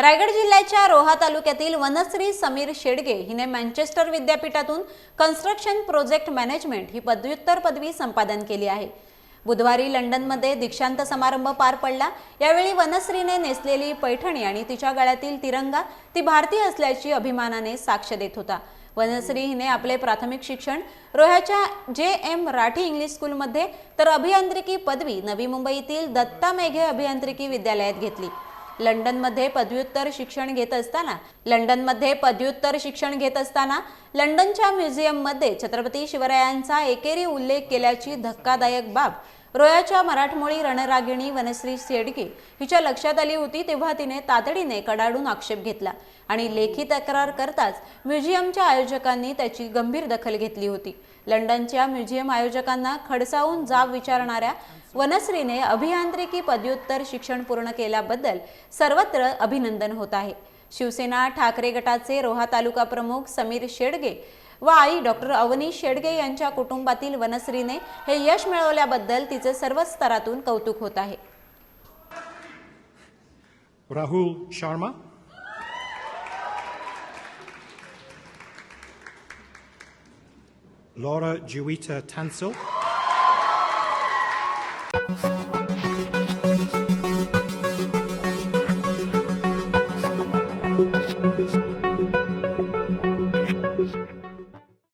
रायगड जिल्ह्याच्या रोहा तालुक्यातील वनश्री समीर शेडगे हिने मँचेस्टर विद्यापीठातून कन्स्ट्रक्शन प्रोजेक्ट मॅनेजमेंट ही पदव्युत्तर पदवी संपादन केली आहे. बुधवारी लंडनमध्ये दीक्षांत समारंभ पार पडला. यावेळी वनश्रीने नेसलेली पैठणी आणि तिच्या गळ्यातील तिरंगा ती भारतीय असल्याची अभिमानाने साक्ष देत होता. वनश्री हिने आपले प्राथमिक शिक्षण रोह्याच्या जे एम राठी इंग्लिश स्कूलमध्ये तर अभियांत्रिकी पदवी नवी मुंबईतील दत्ता मेघे अभियांत्रिकी विद्यालयात घेतली. लंडनमध्ये पदव्युत्तर शिक्षण घेत असताना लंडनमध्ये पदव्युत्तर शिक्षण घेत असताना लंडनच्या म्युझियममध्ये छत्रपती शिवरायांचा एकेरी उल्लेख केल्याची धक्कादायक बाब रोयाच्या मराठमोळी रणरागिणी वनश्री शेडगे हिच्या लक्षात आली होती तेव्हा तिने तातडीने कडाडून आक्षेप घेतला आणि लेखी तक्रार करताच म्युझियमच्या आयोजकांनी त्याची गंभीर दखल घेतली होती. लंडनच्या म्युझियम आयोजकांना खडसावून जाब विचारणाऱ्या वनश्रीने अभियांत्रिकी पदव्युत्तर शिक्षण पूर्ण केल्याबद्दल सर्वत्र अभिनंदन होत आहे. शिवसेना ठाकरे गटाचे रोहा तालुका प्रमुख समीर शेडगे व आई डॉक्टर अवनी शेडगे यांच्या कुटुंबातील वनश्रीने हे यश मिळवल्याबद्दल तिचे सर्व स्तरातून कौतुक होत आहे Rahul Sharma Laura Juita Tansel.